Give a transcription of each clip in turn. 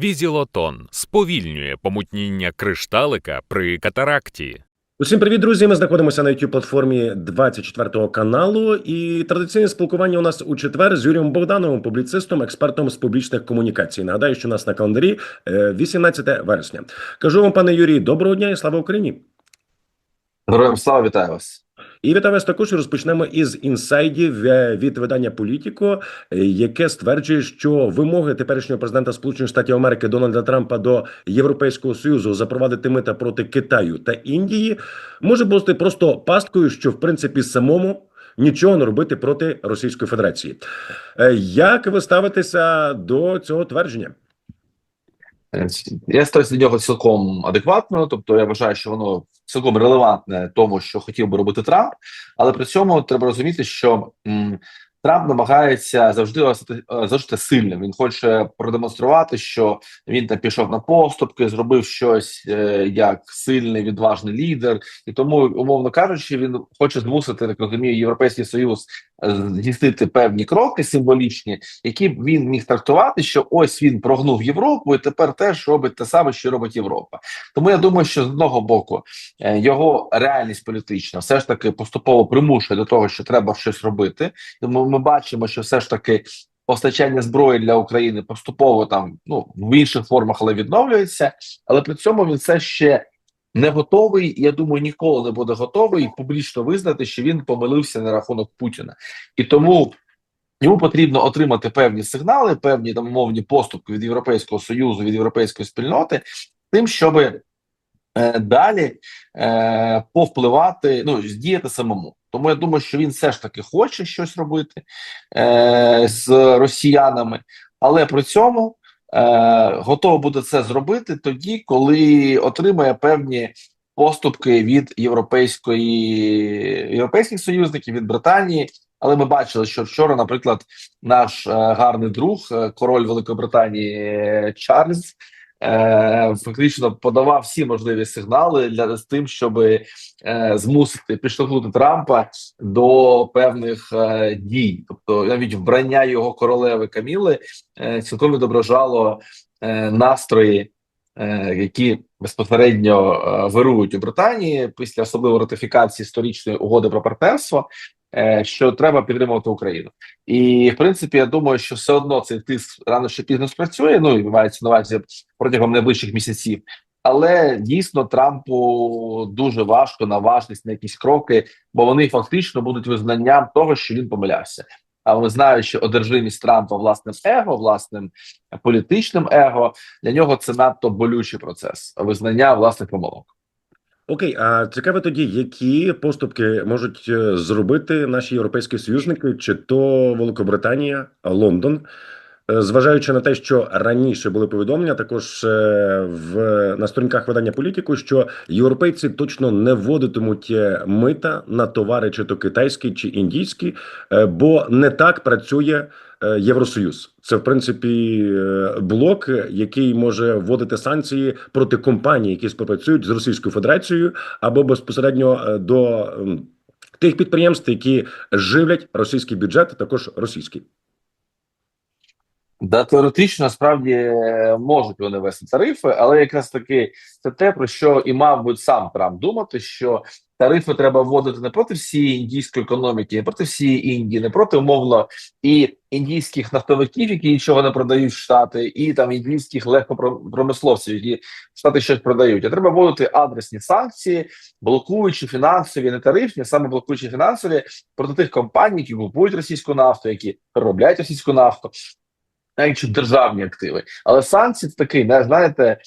Візілотон сповільнює помутніння кришталика при катаракті. Усім привіт, друзі! Ми знаходимося на youtube платформі 24 каналу. І традиційне спілкування у нас у четвер з Юрієм Богдановим, публіцистом, експертом з публічних комунікацій. Нагадаю, що у нас на календарі е, 18 вересня. Кажу вам, пане Юрій, доброго дня і слава Україні! Героям слава вітаю вас. І вітаю також. Розпочнемо із інсайдів е, від видання Політіко, е, яке стверджує, що вимоги теперішнього президента Сполучених Штатів Америки Дональда Трампа до Європейського союзу запровадити мита проти Китаю та Індії може бути просто пасткою, що в принципі самому. Нічого не робити проти Російської Федерації. Е, Як ви ставитеся до цього твердження? Я ставлюся до нього цілком адекватно, тобто я вважаю, що воно цілком релевантне тому, що хотів би робити Трамп, але при цьому треба розуміти, що м, Трамп намагається завжди е, завжди сильним. Він хоче продемонструвати, що він там пішов на поступки, зробив щось е, як сильний відважний лідер, і тому, умовно кажучи, він хоче змусити так розумію, європейський союз здійснити певні кроки символічні, які б він міг трактувати, що ось він прогнув Європу, і тепер теж робить те саме, що робить Європа. Тому я думаю, що з одного боку е, його реальність політична все ж таки поступово примушує до того, що треба щось робити. Тому ми бачимо, що все ж таки. Постачання зброї для України поступово там ну в інших формах, але відновлюється. Але при цьому він все ще не готовий. Я думаю, ніколи не буде готовий публічно визнати, що він помилився на рахунок Путіна, і тому Йому потрібно отримати певні сигнали, певні там умовні поступки від Європейського союзу, від європейської спільноти, тим, щоб е, далі е, повпливати, ну здіяти самому. Тому я думаю, що він все ж таки хоче щось робити е, з росіянами, але при цьому е, готово буде це зробити тоді, коли отримає певні поступки від європейської європейських союзників від Британії. Але ми бачили, що вчора, наприклад, наш е, гарний друг, е, король Великої Британії е, Чарльз, е, фактично подавав всі можливі сигнали для з тим, щоб е, змусити підштовхнути Трампа до певних е, дій. Тобто, навіть вбрання його королеви Каміли е, цілком відображало е, настрої, е, які безпосередньо е, вирують у Британії після особливо ратифікації сторічної угоди про партнерство що треба підтримувати Україну, і в принципі, я думаю, що все одно цей тиск рано чи пізно спрацює. Ну і мається на увазі протягом найближчих місяців. Але дійсно Трампу дуже важко наважитись на якісь кроки, бо вони фактично будуть визнанням того, що він помилявся. А ми знають, що одержимість Трампа власним его, власним політичним его для нього це надто болючий процес визнання власних помилок. Окей, а цікаво тоді, які поступки можуть е, зробити наші європейські союзники, чи то Великобританія, Лондон, зважаючи на те, що раніше були повідомлення, також е, в на сторінках видання політику, що європейці точно не вводитимуть е, мита на товари, чи то китайські, чи індійські, е, бо не так працює. е, Євросоюз це в принципі е, блок, який може вводити санкції проти компаній, які співпрацюють з Російською Федерацією, або безпосередньо е, до тих підприємств, які живлять російський бюджет, також російський. Да, теоретично насправді е, можуть вони вести тарифи, але якраз таки це те, про що і мав би сам Трамп думати, що тарифи треба вводити не проти всієї індійської економіки, не проти всієї Індії, не проти умовно і індійських нафтовиків, які нічого не продають в штати, і там індійських легкопромисловців, які в штати щось продають. А треба вводити адресні санкції, блокуючи фінансові, не тарифні, саме блокуючи фінансові проти тих компаній, які купують російську нафту, які переробляють російську нафту навіть державні активи. Але санкції це такий, не знаєте,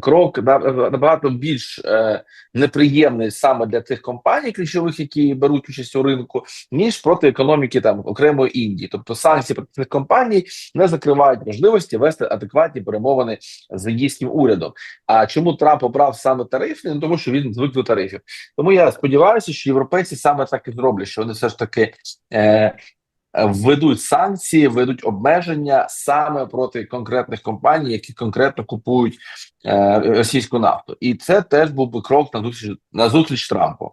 крок на- набагато більш е, неприємний саме для тих компаній ключових, які беруть участь у ринку, ніж проти економіки там окремої Індії. Тобто санкції проти цих компаній не закривають можливості вести адекватні перемовини з індійським урядом. А чому Трамп обрав саме тарифні? Ну тому що він звик до тарифів. Тому я сподіваюся, що європейці саме так і зроблять, що вони все ж таки. Е, введуть санкції, введуть обмеження саме проти конкретних компаній, які конкретно купують е, російську нафту, і це теж був би крок на зустріч на зустріч Трампу.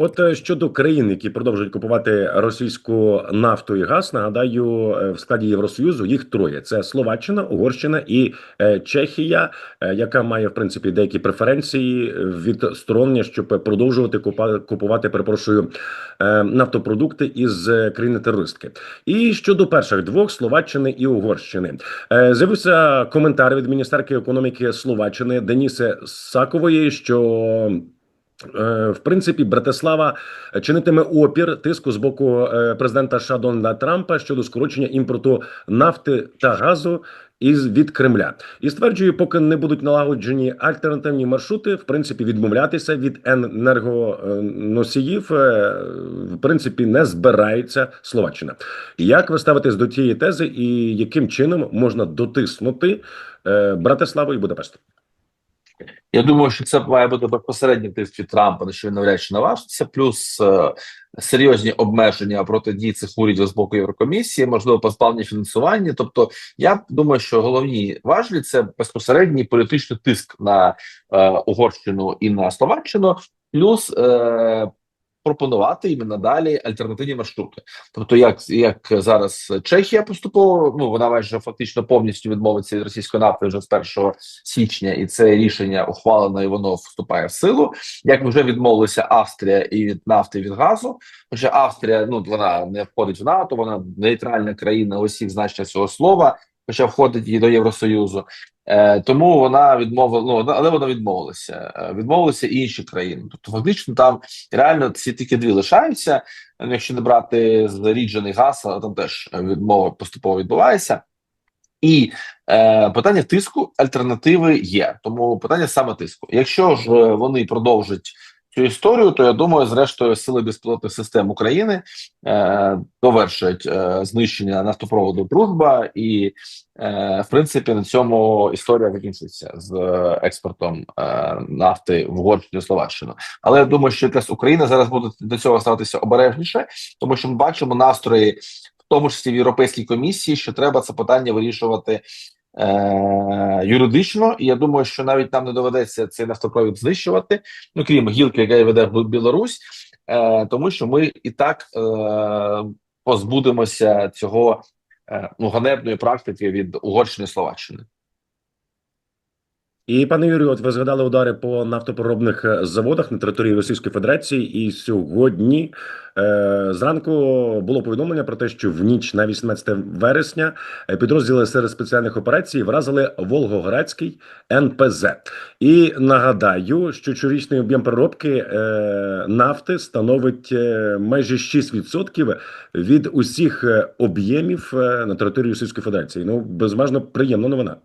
От е, щодо країн, які продовжують купувати російську нафту і газ, нагадаю, е, в складі Євросоюзу їх троє: це Словаччина, Угорщина і е, Чехія, яка має в принципі деякі преференції від стороння, щоб продовжувати купувати, перепрошую, нафтопродукти із країни терористки. І щодо перших двох Словаччини і Угорщини, з'явився коментар від міністерки економіки Словаччини Деніси Сакової, що В принципі, Братислава чинитиме опір тиску з боку е, президента США Дональда Трампа щодо скорочення імпорту нафти та газу із від Кремля і стверджує, поки не будуть налагоджені альтернативні маршрути, в принципі, відмовлятися від енергоносіїв, е, в принципі, не збирається Словаччина. Як ви ставитесь до цієї тези, і яким чином можна дотиснути е, Братиславу і Будапешт? Я думаю, що це має бути безпосередній тиск від Трампа, на що він навряд чи наважиться, плюс е, серйозні обмеження протидії цих урядів з боку Єврокомісії, можливо, позбавлення фінансування. Тобто, я думаю, що головні важлі це безпосередній політичний тиск на е, Угорщину і на Словаччину, плюс е, пропонувати їм надалі альтернативні маршрути. Тобто, як, як зараз Чехія поступово, ну вона майже фактично повністю відмовиться від російської нафти вже з 1 січня, і це рішення ухвалено і воно вступає в силу. Як вже відмовилися Австрія і від нафти і від газу. Хоча Австрія ну вона не входить в НАТО, вона нейтральна країна у всіх значеннях цього слова, хоча входить і до Євросоюзу. Е, тому вона відмовила, ну але вона відмовилася. Е, відмовилися інші країни. Тобто, фактично, там реально ці тільки дві лишаються. Якщо не брати заріджений газ, але там теж відмова поступово відбувається. І е, питання тиску альтернативи є. Тому питання саме тиску. Якщо ж е, вони продовжать цю історію, то я думаю, зрештою, сили безпілотних систем України е, довершать е, знищення нафтопроводу Дружба, і е, в принципі на цьому історія закінчиться з експортом е, нафти в Угорщину Словаччину. Але я думаю, що якраз Україна зараз буде до цього ставитися обережніше, тому що ми бачимо настрої, в тому числі в Європейській комісії, що треба це питання вирішувати. Е, юридично, і я думаю, що навіть нам не доведеться цей нафтопровід знищувати, ну крім гілки, яка веде в Білорусь, е, тому що ми і так е, позбудемося цього е, ну ганебної практики від Угорщини Словаччини. І пане Юрію, от ви згадали удари по нафтопереробних е, заводах на території Російської Федерації. І сьогодні е, зранку було повідомлення про те, що в ніч на 18 вересня е, підрозділи серед спеціальних операцій вразили Волгоградський НПЗ. І нагадаю, що щорічний об'єм переробки е, нафти становить е, майже 6% від усіх об'ємів на території Російської Федерації. Ну безмежно приємна новина.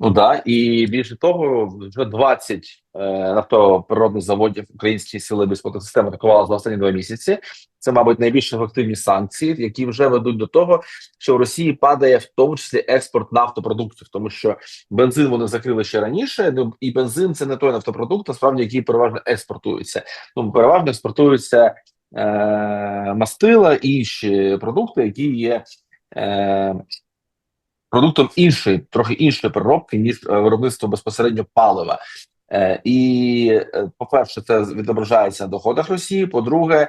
Ну да, і більше того, вже 20 е, нафтоприродних заводів українські сили безпекової системи атакували за останні два місяці. Це, мабуть, найбільш ефективні санкції, які вже ведуть до того, що в Росії падає в тому числі експорт нафтопродуктів, тому що бензин вони закрили ще раніше. Ну і бензин це не той нафтопродукт, насправді який переважно експортується. Ну переважно експортуються е, мастила і інші продукти, які є. Е, продуктом іншої, трохи іншої переробки, ніж е, виробництво безпосередньо палива. Е, і, е, по-перше, це відображається на доходах Росії. По-друге,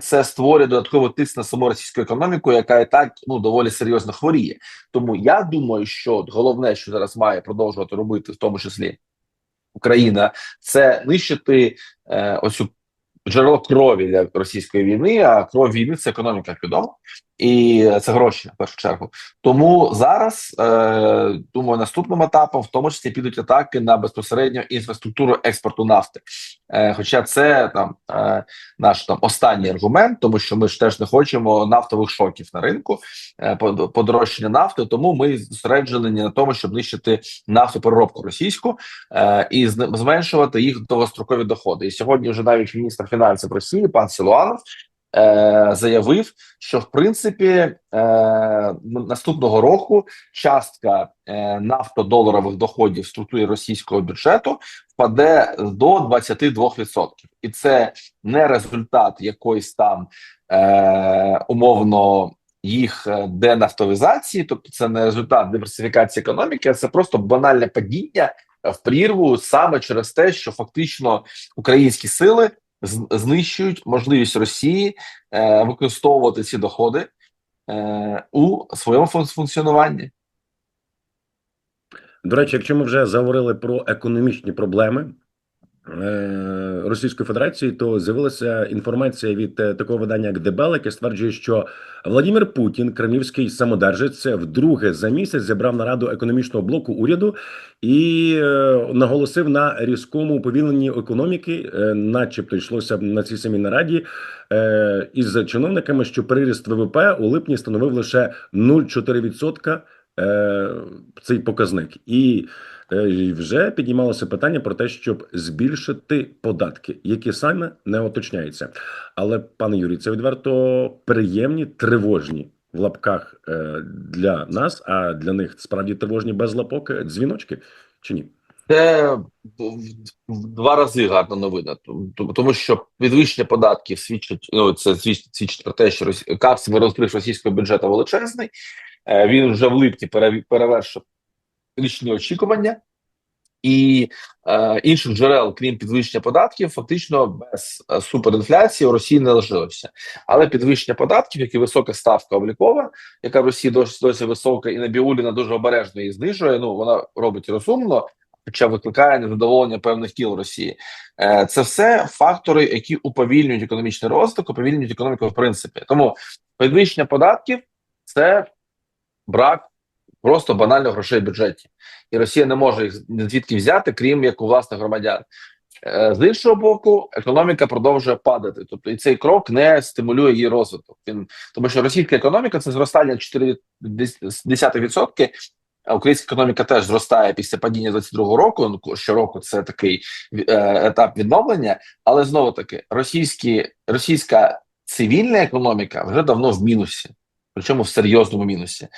це створює додатковий тиск на саму російську економіку, яка і так ну доволі серйозно хворіє. Тому я думаю, що головне, що зараз має продовжувати робити, в тому числі Україна, це нищити е, оцю джерело крові для російської війни. А кров війни це економіка, відомо, і це гроші в першу чергу. Тому зараз е, думаю, наступним етапом, в тому числі, підуть атаки на безпосередньо інфраструктуру експорту нафти. Е, хоча це там е, наш там останній аргумент, тому що ми ж теж не хочемо нафтових шоків на ринку е, под- подорожчання нафти. Тому ми зосереджені на тому, щоб нищити нафтопереробку російську е, і зменшувати їх довгострокові доходи. І сьогодні вже навіть міністр фінансів Росії пан Силуанов е, заявив, що в принципі е, наступного року частка е, нафтодоларових доходів в структурі російського бюджету впаде до 22%. і це не результат якоїсь там е, умовно. Їх е, денафтовізації, тобто це не результат диверсифікації економіки, а це просто банальне падіння в прірву саме через те, що фактично українські сили знищують можливість Росії е, використовувати ці доходи е, у своєму фун- функціонуванні. До речі, якщо ми вже заговорили про економічні проблеми Російської Федерації, то з'явилася інформація від е, такого видання, як ДБЛ, яке стверджує, що Владимир Путін, кремлівський самодержець, вдруге за місяць зібрав нараду економічного блоку уряду і е, наголосив на різкому уповільненні економіки, е, начебто йшлося на цій самій нараді. Е, із чиновниками, що приріст ВВП у липні становив лише 0,4% е, цей показник, і е, вже піднімалося питання про те, щоб збільшити податки, які саме не уточняються. Але пане Юрій, це відверто приємні, тривожні в лапках е, для нас, а для них справді тривожні без лапок е, дзвіночки чи ні? Це в, два рази гарна новина, тому, що підвищення податків свідчить. Ну це свідчить, про те, що капсовий розрив російського бюджету величезний. Він вже в липні пере- перевершив річні очікування, і е, інших джерел, крім підвищення податків, фактично без е, суперінфляції у Росії не лишилося. Але підвищення податків, як і висока ставка облікова, яка в Росії досі досі висока, і Набіуліна дуже обережно її знижує. Ну вона робить розумно, хоча викликає незадоволення певних кіл Росії. Е, Це все фактори, які уповільнюють економічний розвиток, уповільнюють економіку в принципі. Тому підвищення податків це брак просто банально грошей в бюджеті, і Росія не може їх звідки взяти, крім як у власних громадян. Е, З іншого боку, економіка продовжує падати. Тобто, і цей крок не стимулює її розвиток. Він тому, що російська економіка це зростання 4,1%, а українська економіка теж зростає після падіння 22-го року. Ну щороку це такий е, етап відновлення. Але знову таки, російські російська цивільна економіка вже давно в мінусі, причому в серйозному мінусі.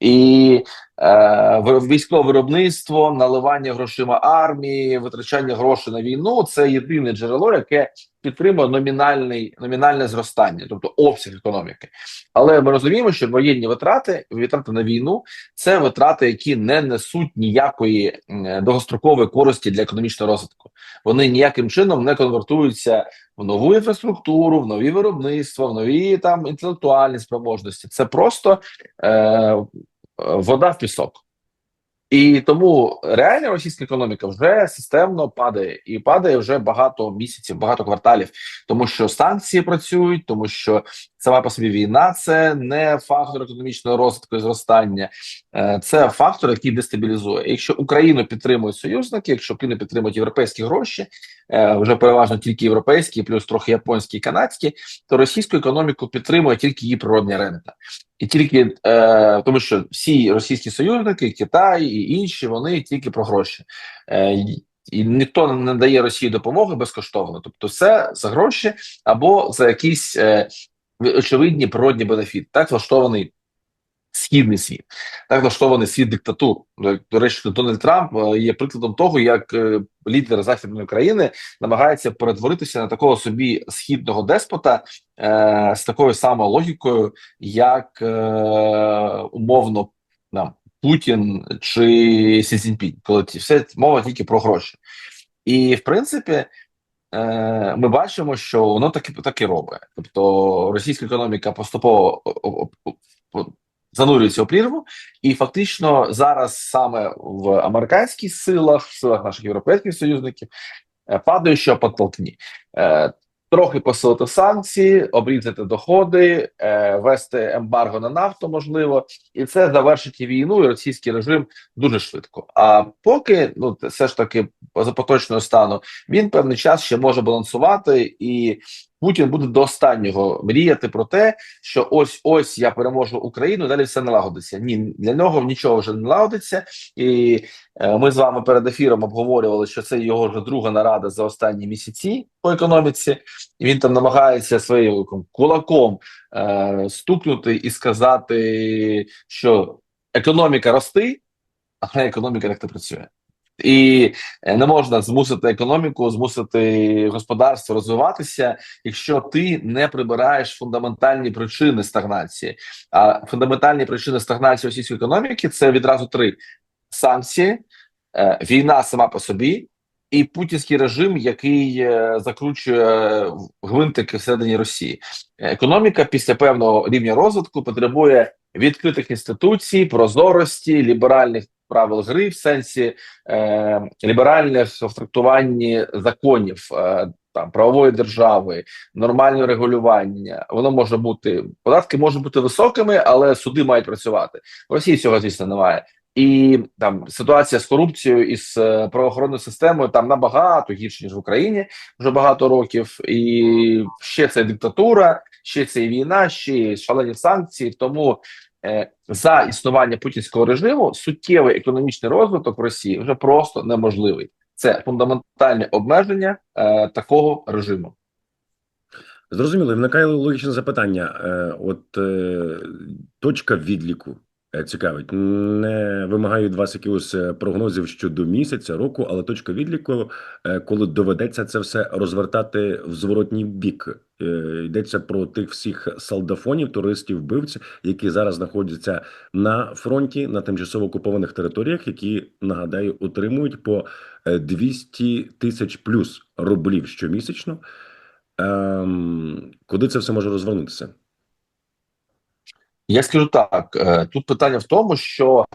І е, вир- військове виробництво, наливання грошима армії, витрачання грошей на війну це єдине джерело, яке підтримує номінальний номінальне зростання, тобто обсяг економіки. Але ми розуміємо, що воєнні витрати, витрати на війну це витрати, які не несуть ніякої довгострокової користі для економічного розвитку. Вони ніяким чином не конвертуються в нову інфраструктуру, в нові виробництва, в нові там інтелектуальні спроможності. Це просто е, вода в пісок. І тому реальна російська економіка вже системно падає і падає вже багато місяців, багато кварталів, тому що санкції працюють, тому що сама по собі війна це не фактор економічного розвитку і зростання, е, це фактор, який дестабілізує. Якщо Україну підтримують союзники, якщо Україну підтримують європейські гроші, е, вже переважно тільки європейські, плюс трохи японські і канадські, то російську економіку підтримує тільки її природня рента. І тільки е, тому, що всі російські союзники, Китай і інші, вони тільки про гроші. Е, і- ніхто не дає Росії допомоги безкоштовно. Тобто, все за гроші або за якісь е, очевидні природні бенефіти. Так влаштований східний світ, так влаштований світ диктатур. До, речі, Дональд Трамп е, є прикладом того, як е, лідер західної країни намагається перетворитися на такого собі східного деспота е, з такою самою логікою, як е, умовно там, Путін чи Сі Цзіньпінь, коли все мова тільки про гроші. І в принципі, ми бачимо, що воно так і так і робить. Тобто російська економіка поступово занурюється у прірву, і фактично зараз саме в американських силах, в силах наших європейських союзників, е, падаючого подтолкні. Трохи посилити санкції, обрізати доходи, е, вести ембарго на нафту, можливо, і це завершить війну і російський режим дуже швидко. А поки ну все ж таки за поточного стану він певний час ще може балансувати, і Путін буде до останнього мріяти про те, що ось ось я переможу Україну, далі все налагодиться. Ні, для нього нічого вже не налагодиться, і е, ми з вами перед ефіром обговорювали, що це його вже друга нарада за останні місяці по економіці. І він там намагається своїм кулаком е, стукнути і сказати, що економіка рости, але економіка так не працює. І е, не можна змусити економіку, змусити господарство розвиватися, якщо ти не прибираєш фундаментальні причини стагнації. А фундаментальні причини стагнації російської економіки це відразу три: санкції, е, війна сама по собі і путінський режим, який е, закручує гвинтики всередині Росії. Економіка після певного рівня розвитку потребує відкритих інституцій, прозорості, ліберальних правил гри в сенсі е, ліберальних в трактуванні законів. Е, там правової держави, нормальне регулювання, воно може бути податки можуть бути високими, але суди мають працювати. В Росії цього звісно немає. І там ситуація з корупцією і з е, правоохоронною системою там набагато гірше ніж в Україні вже багато років, і ще це диктатура, ще це і війна, ще й шалені санкції. Тому за існування путінського режиму суттєвий економічний розвиток в Росії вже просто неможливий. Це фундаментальне обмеження е, такого режиму. Зрозуміло, виникає логічне запитання. Е, От е, точка відліку е, цікавить. Не вимагаю від вас якихось е, прогнозів щодо місяця, року, але точка відліку, е, коли доведеться це все розвертати в зворотній бік. Е, Йдеться про тих всіх солдафонів, туристів, вбивців, які зараз знаходяться на фронті на тимчасово окупованих територіях, які нагадаю отримують по е, 200 тисяч плюс рублів щомісячно. Ем, куди це все може розвернутися? Я скажу так: е, тут питання в тому, що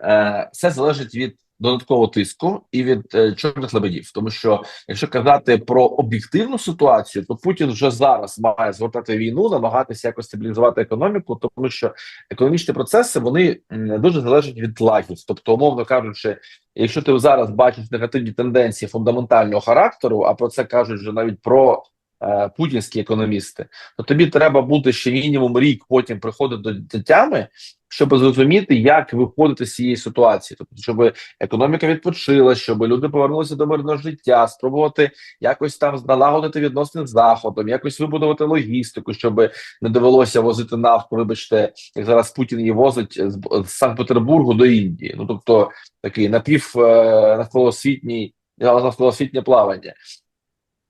е, все залежить від додаткового тиску і від е, чорних лебедів. Тому що якщо казати про об'єктивну ситуацію, то Путін вже зараз має згортати війну, намагатися якось стабілізувати економіку, тому що економічні процеси вони дуже залежать від лагів. Тобто, умовно кажучи, якщо ти зараз бачиш негативні тенденції фундаментального характеру, а про це кажуть вже навіть про е, путінські економісти, то тобі треба бути ще мінімум рік, потім приходити до, тями, щоб зрозуміти, як виходити з цієї ситуації, тобто, щоб економіка відпочила, щоб люди повернулися до мирного життя, спробувати якось там налагодити відносини з заходом, якось вибудувати логістику, щоб не довелося возити нафту. Вибачте, як зараз Путін її возить з, з Санкт-Петербургу до Індії. Ну тобто такий напів е, навколосвітній навколосвітнє плавання.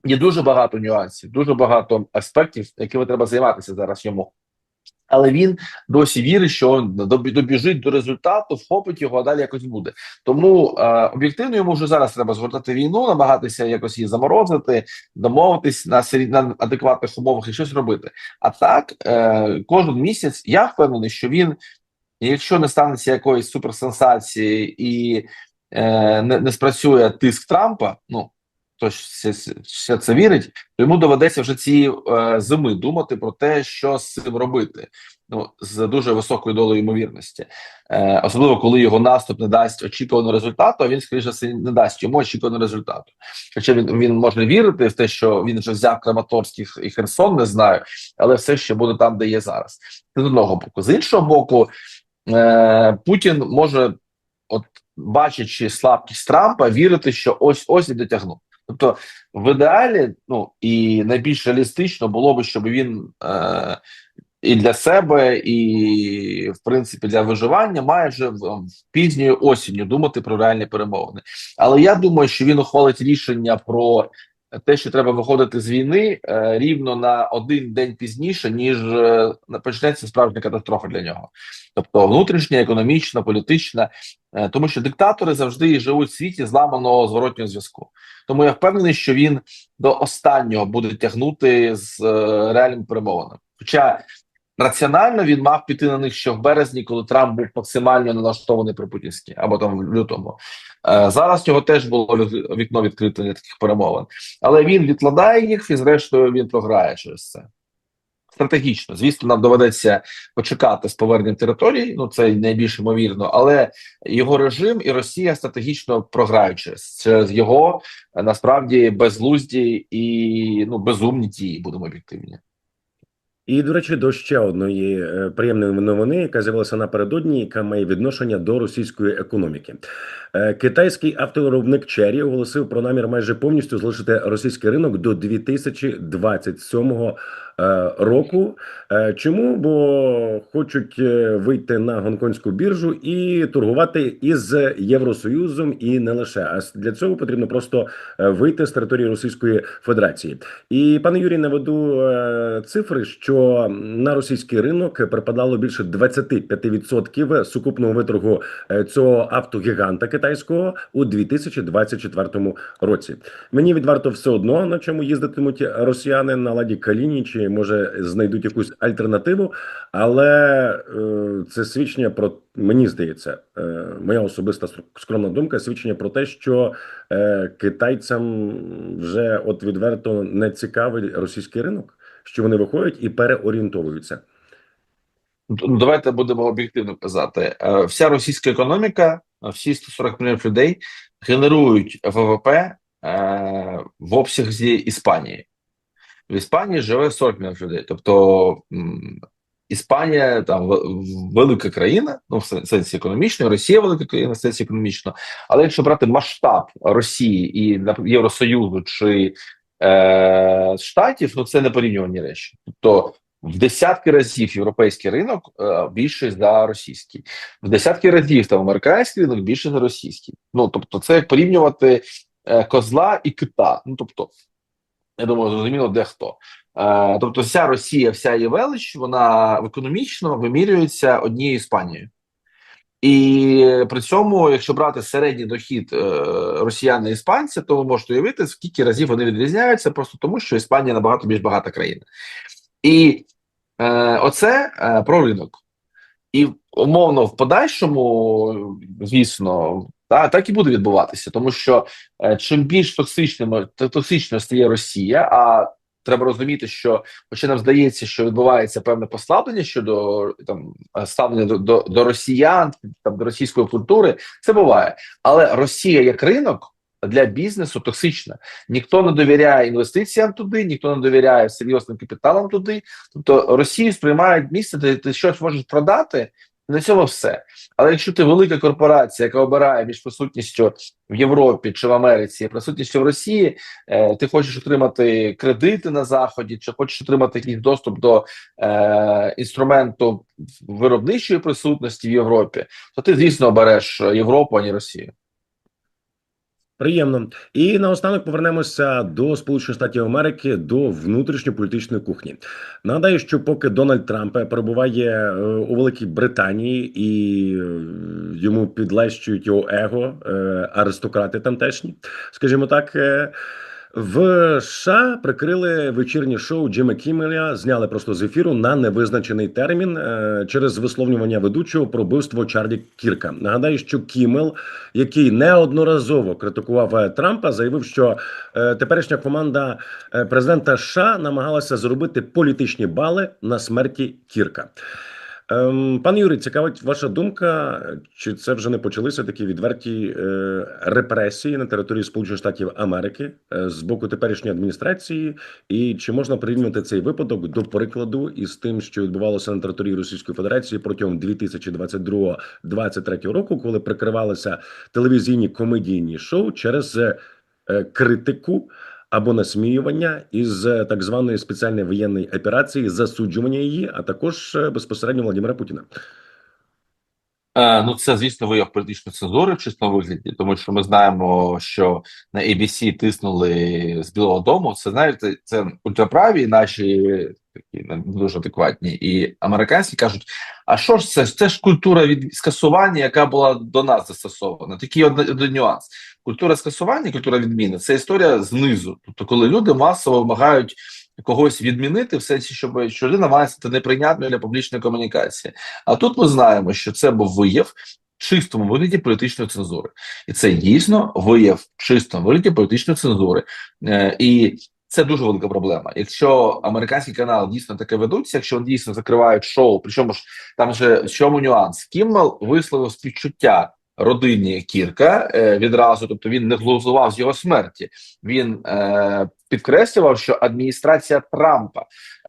Є дуже багато нюансів, дуже багато аспектів, якими треба займатися зараз йому. Але він досі вірить, що доб- добіжить до результату, вхопить його, а далі якось буде. Тому е, об'єктивно йому вже зараз треба згортати війну, намагатися якось її заморозити, домовитись на на адекватних умовах і щось робити. А так, е, кожен місяць я впевнений, що він, якщо не станеться якоїсь суперсенсації і е, не, не спрацює тиск Трампа, ну хто все це вірить, то йому доведеться вже цієї е, зими думати про те, що з цим робити. Ну з дуже високою долею ймовірності, е, особливо коли його наступ не дасть очікуваного результату. А він скоріше не дасть йому очікуваного результату. Хоча він він може вірити в те, що він вже взяв Краматорський і Херсон, не знаю, але все ще буде там, де є зараз. З одного боку. З іншого боку, е, Путін може, от бачачи слабкість Трампа, вірити, що ось ось і дотягнув. Тобто, в ідеалі, ну і найбільш реалістично було би, щоб він е, і для себе, і в принципі для виживання майже в, в пізньою осінню думати про реальні перемовини. Але я думаю, що він ухвалить рішення про те, що треба виходити з війни е, рівно на один день пізніше, ніж е, почнеться справжня катастрофа для нього, тобто внутрішня, економічна, політична, тому що диктатори завжди живуть в світі зламаного зворотнього зв'язку. Тому я впевнений, що він до останнього буде тягнути з е, реальними перемовинами. Хоча раціонально він мав піти на них ще в березні, коли Трамп був максимально налаштований про путінські або там в лютому. Е, зараз його теж було вікно відкрите для таких перемовин, але він відкладає їх і, зрештою, він програє через це. Стратегічно, звісно, нам доведеться почекати з поверненням територій. Ну це найбільш ймовірно, але його режим і Росія стратегічно через, через його е, насправді безглузді і ну безумні дії, будемо об'єктивні. І, до речі, до ще одної е, приємної новини, яка з'явилася напередодні, яка має відношення до російської економіки. Е, Китайський автовиробник Chery оголосив про намір майже повністю залишити російський ринок до 2027 е, року. Е, Чому? Бо хочуть е, вийти на гонконгську біржу і торгувати із Євросоюзом, і не лише. А для цього потрібно просто е, вийти з території Російської Федерації. І пане Юрій, наведу е, цифри, що на російський ринок припадало більше 25% сукупного виторгу е, цього автогіганта китайського у 2024 році. Мені відверто все одно на чому їздитимуть росіяни на ладі Каліні, чи може знайдуть якусь альтернативу, але е, це свідчення про мені здається, е, моя особиста скромна думка, свідчення про те, що е, китайцям вже от відверто не цікавий російський ринок, що вони виходять і переорієнтовуються. Ну, давайте будемо об'єктивно казати. Вся російська економіка, всі 140 мільйонів людей генерують ВВП в обсязі Іспанії. В Іспанії живе 40 мільйонів людей. Тобто Іспанія там велика країна, ну в сенсі економічно, Росія велика країна в сенсі економічно. Але якщо брати масштаб Росії і Євросоюзу чи е, Штатів, ну це не порівнювані речі. Тобто в десятки разів європейський ринок е, більший за російський, в десятки разів там американський ринок більший за російський. Ну тобто, це як порівнювати е, козла і кита. Ну тобто, я думаю, зрозуміло, де хто. Е, тобто, вся Росія, вся її велич, вона економічно вимірюється однією Іспанією. І при цьому, якщо брати середній дохід е, росіян і іспанця, то ви можете уявити, скільки разів вони відрізняються, просто тому, що Іспанія набагато більш багата країна. І е, оце е, про ринок. І умовно в подальшому, звісно, та, так і буде відбуватися, тому що е, чим більш токсичним токсичною стає Росія, а треба розуміти, що хоча нам здається, що відбувається певне послаблення щодо там ставлення до, до, до росіян, там до російської культури, це буває. Але Росія як ринок для бізнесу токсична. Ніхто не довіряє інвестиціям туди, ніхто не довіряє серйозним капіталам туди. Тобто Росію сприймають місце, де ти щось можеш продати. На цьому все. Але якщо ти велика корпорація, яка обирає між присутністю в Європі чи в Америці, присутністю в Росії, е, ти хочеш отримати кредити на заході, чи хочеш отримати якийсь доступ до е, інструменту виробничої присутності в Європі, то ти, звісно, обереш Європу, а не Росію. Приємно. І наостанок повернемося до Сполучених Штатів Америки до внутрішньополітичної кухні. Нагадаю, що поки Дональд Трамп перебуває е, у Великій Британії і е, йому підлещують його его, е, аристократи тамтешні, скажімо так. В США прикрили вечірнє шоу Джима Кіммеля, зняли просто з ефіру на невизначений термін е, через висловлювання ведучого про вбивство Чарлі Кірка. Нагадаю, що Кіммел, який неодноразово критикував е, Трампа, заявив, що е, теперішня команда президента США намагалася зробити політичні бали на смерті Кірка. Ем, Пане Юрій, цікавить ваша думка, чи це вже не почалися такі відверті е, репресії на території Сполучених Штатів Америки е, з боку теперішньої адміністрації, і чи можна порівнювати цей випадок до прикладу із тим, що відбувалося на території Російської Федерації протягом 2022-2023 року, коли прикривалися телевізійні комедійні шоу через е, критику або насміювання із е, так званої спеціальної воєнної операції, засуджування її, а також е, безпосередньо Владимира Путіна. Е, Ну, це, звісно, вияв політичної цензури в чистому вигляді, тому що ми знаємо, що на ABC тиснули з Білого Дому. Це знаєте, це ультраправі, наші такі не дуже адекватні, і американські кажуть: а що ж це? Це ж культура від скасування, яка була до нас застосована. Такий один нюанс. Культура скасування, культура відміни це історія знизу. Тобто, коли люди масово вимагають когось відмінити, в сенсі, щоб що людина має стати неприйнятною для публічної комунікації. А тут ми знаємо, що це був вияв чистому вигляді політичної цензури, і це дійсно вияв чистому вигляді політичної цензури. Е, і це дуже велика проблема. Якщо американські канали дійсно таке ведуться, якщо вони дійсно закривають шоу, причому ж там же в чому нюанс? Кіммел висловив співчуття родині Кірка е, відразу, тобто він не глузував з його смерті. Він е, підкреслював, що адміністрація Трампа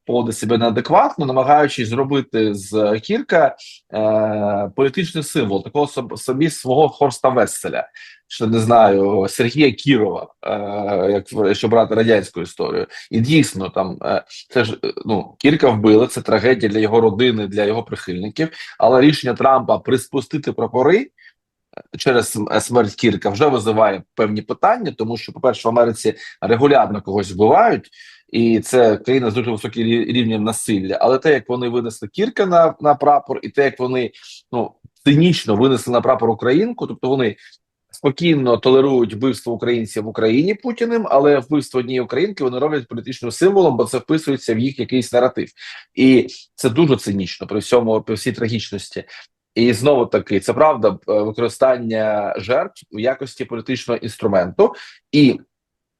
поводить себе неадекватно, намагаючись зробити з Кірка е, політичний символ, такого собі свого Хорста Весселя, що не знаю, Сергія Кірова, е, як якщо брати радянську історію. І дійсно, там е, це ж ну Кірка вбили, це трагедія для його родини, для його прихильників. Але рішення Трампа приспустити прапори через смерть Кірка вже визиває певні питання, тому що, по-перше, в Америці регулярно когось вбивають, і це країна з дуже високим рівнем насилля. Але те, як вони винесли Кірка на, на прапор, і те, як вони ну цинічно винесли на прапор Українку, тобто вони. Спокійно толерують вбивство українців в Україні Путіним, але вбивство однієї українки вони роблять політичним символом, бо це вписується в їх якийсь наратив, і це дуже цинічно при всьому при всій трагічності. І знову таки, це правда е, використання жертв у якості політичного інструменту, і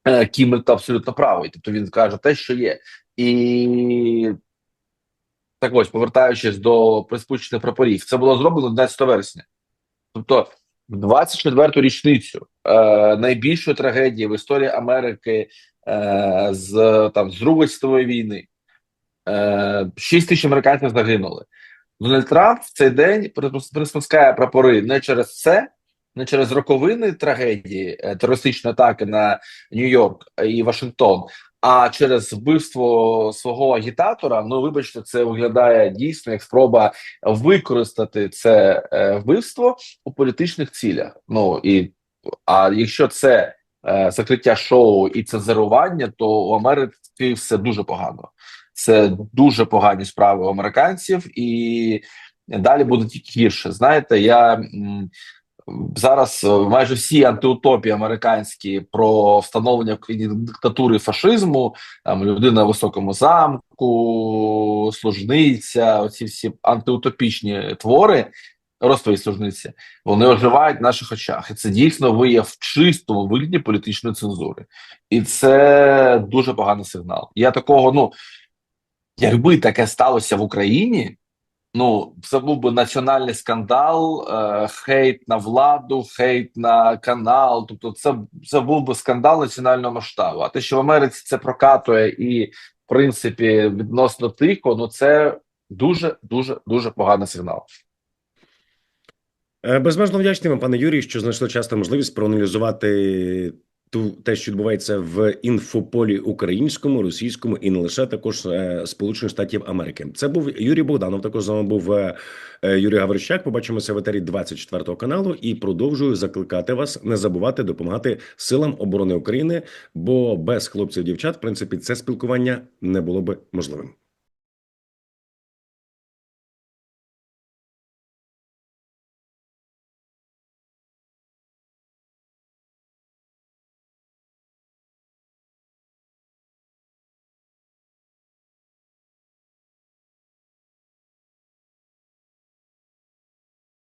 е, Кімель абсолютно правий. Тобто він каже те, що є, і так ось повертаючись до приспущених прапорів, це було зроблено 11 вересня. Тобто, в 24-ту річницю е, найбільшої трагедії в історії Америки е, з там з Другої світової війни. Е, 6 тисяч американців загинули. Дональд Трамп в цей день приспускає прапори не через це, не через роковини трагедії е, терористичної атаки на Нью-Йорк і Вашингтон, а через вбивство свого агітатора. Ну, вибачте, це виглядає дійсно як спроба використати це е, вбивство у політичних цілях. Ну і а якщо це е, закриття шоу і цензурування, то у Америці все дуже погано. Це дуже погані справи у американців, і далі буде тільки гірше. Знаєте, я зараз е, майже всі антиутопії американські про встановлення в країні диктатури фашизму, там людина в високому замку, служниця, оці всі антиутопічні твори. Розповідь служниці, вони оживають в наших очах, і це дійсно вияв чистому вигляді політичної цензури, і це дуже поганий сигнал. Я такого, ну якби таке сталося в Україні, ну це був би національний скандал, е, хейт на владу, хейт на канал. Тобто, це, це був би скандал національного масштабу. А те, що в Америці це прокатує і в принципі відносно тихо, ну це дуже дуже дуже поганий сигнал. Е, Безмежно вдячний вам, пане Юрій, що знайшли час та можливість проаналізувати ту те, що відбувається в інфополі українському, російському і не лише також е, Сполучених Штатів Америки. Це був Юрій Богданов. Також з вами був е, е, Юрій Гаврищак. Побачимося в етері 24 каналу і продовжую закликати вас не забувати допомагати силам оборони України, бо без хлопців і дівчат, в принципі, це спілкування не було би можливим.